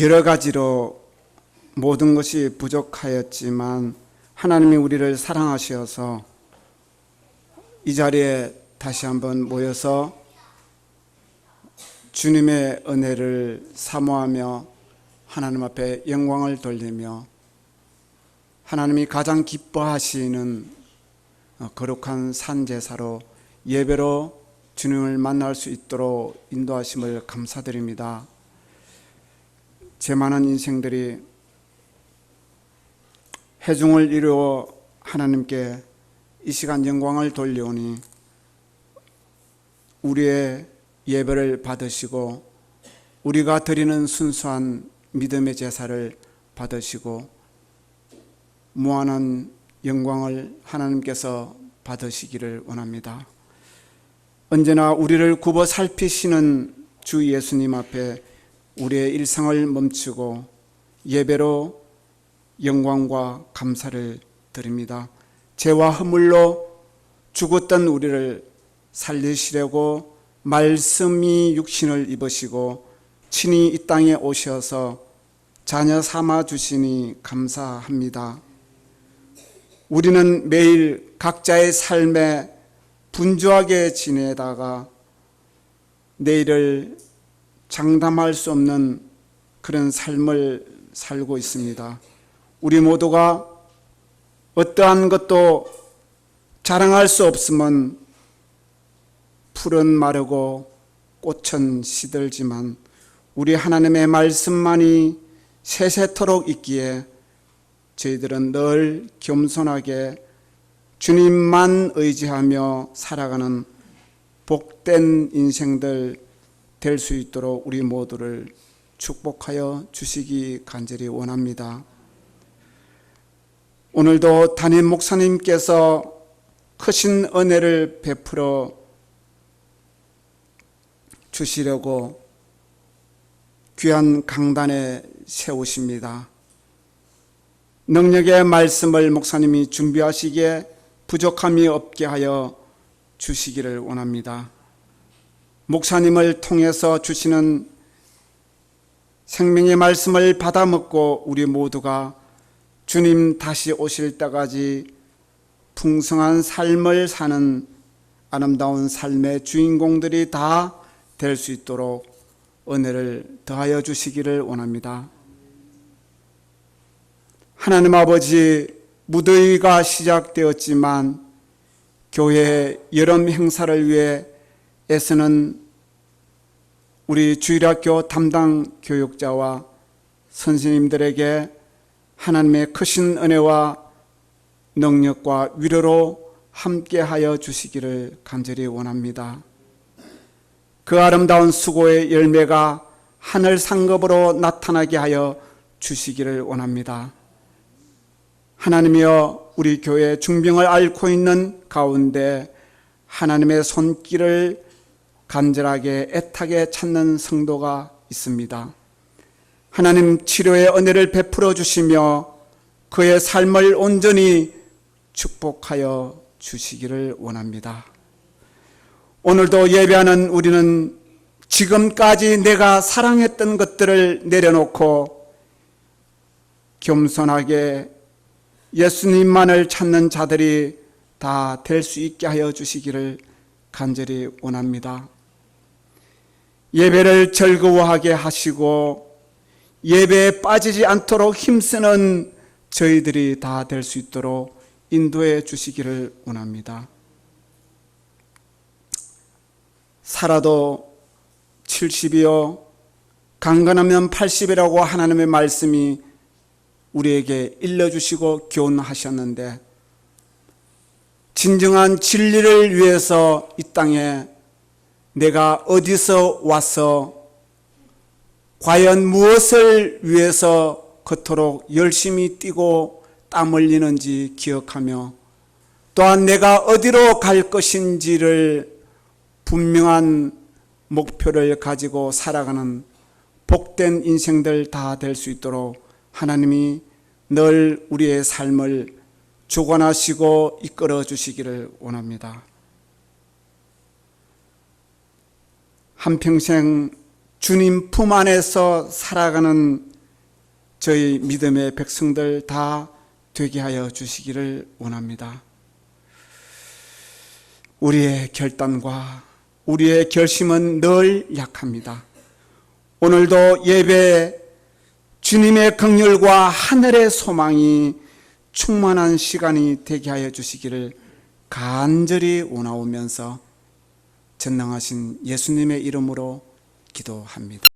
여러 가지로 모든 것이 부족하였지만 하나님이 우리를 사랑하셔서 이 자리에 다시 한번 모여서 주님의 은혜를 사모하며 하나님 앞에 영광을 돌리며 하나님이 가장 기뻐하시는 어, 거룩한 산제사로 예배로 주님을 만날 수 있도록 인도하심을 감사드립니다. 제 많은 인생들이 해중을 이루어 하나님께 이 시간 영광을 돌려오니 우리의 예배를 받으시고 우리가 드리는 순수한 믿음의 제사를 받으시고 무한한 영광을 하나님께서 받으시기를 원합니다. 언제나 우리를 굽어 살피시는 주 예수님 앞에 우리의 일상을 멈추고 예배로 영광과 감사를 드립니다. 죄와 허물로 죽었던 우리를 살리시려고 말씀이 육신을 입으시고 친히 이 땅에 오셔서 자녀 삼아 주시니 감사합니다. 우리는 매일 각자의 삶에 분주하게 지내다가 내일을 장담할 수 없는 그런 삶을 살고 있습니다. 우리 모두가 어떠한 것도 자랑할 수 없으면 풀은 마르고 꽃은 시들지만 우리 하나님의 말씀만이 세세토록 있기에 저희들은 늘 겸손하게 주님만 의지하며 살아가는 복된 인생들 될 수 있도록 우리 모두를 축복하여 주시기 간절히 원합니다. 오늘도 담임 목사님께서 크신 은혜를 베풀어 주시려고 귀한 강단에 세우십니다. 능력의 말씀을 목사님이 준비하시기에 부족함이 없게 하여 주시기를 원합니다. 목사님을 통해서 주시는 생명의 말씀을 받아 먹고 우리 모두가 주님 다시 오실 때까지 풍성한 삶을 사는 아름다운 삶의 주인공들이 다 될 수 있도록 은혜를 더하여 주시기를 원합니다. 하나님 아버지 무더위가 시작되었지만 교회 여름 행사를 위해 애쓰는 우리 주일학교 담당 교육자와 선생님들에게 하나님의 크신 은혜와 능력과 위로로 함께하여 주시기를 간절히 원합니다. 그 아름다운 수고의 열매가 하늘 상급으로 나타나게 하여 주시기를 원합니다. 하나님이여 우리 교회 중병을 앓고 있는 가운데 하나님의 손길을 간절하게 애타게 찾는 성도가 있습니다. 하나님 치료의 은혜를 베풀어 주시며 그의 삶을 온전히 축복하여 주시기를 원합니다. 오늘도 예배하는 우리는 지금까지 내가 사랑했던 것들을 내려놓고 겸손하게 예수님만을 찾는 자들이 다 될 수 있게 하여 주시기를 간절히 원합니다. 예배를 즐거워하게 하시고 예배에 빠지지 않도록 힘쓰는 저희들이 다 될 수 있도록 인도해 주시기를 원합니다. 살아도 70이요, 강건하면 80이라고 하나님의 말씀이 우리에게 일러주시고 교훈하셨는데, 진정한 진리를 위해서 이 땅에 내가 어디서 와서 과연 무엇을 위해서 그토록 열심히 뛰고 땀 흘리는지 기억하며 또한 내가 어디로 갈 것인지를 분명한 목표를 가지고 살아가는 복된 인생들 다 될 수 있도록 하나님이 늘 우리의 삶을 주관하시고 이끌어 주시기를 원합니다. 한평생 주님 품 안에서 살아가는 저희 믿음의 백성들 다 되게 하여 주시기를 원합니다. 우리의 결단과 우리의 결심은 늘 약합니다. 오늘도 예배 주님의 긍휼과 하늘의 소망이 충만한 시간이 되게 하여 주시기를 간절히 원하오면서 전능하신 예수님의 이름으로 기도합니다.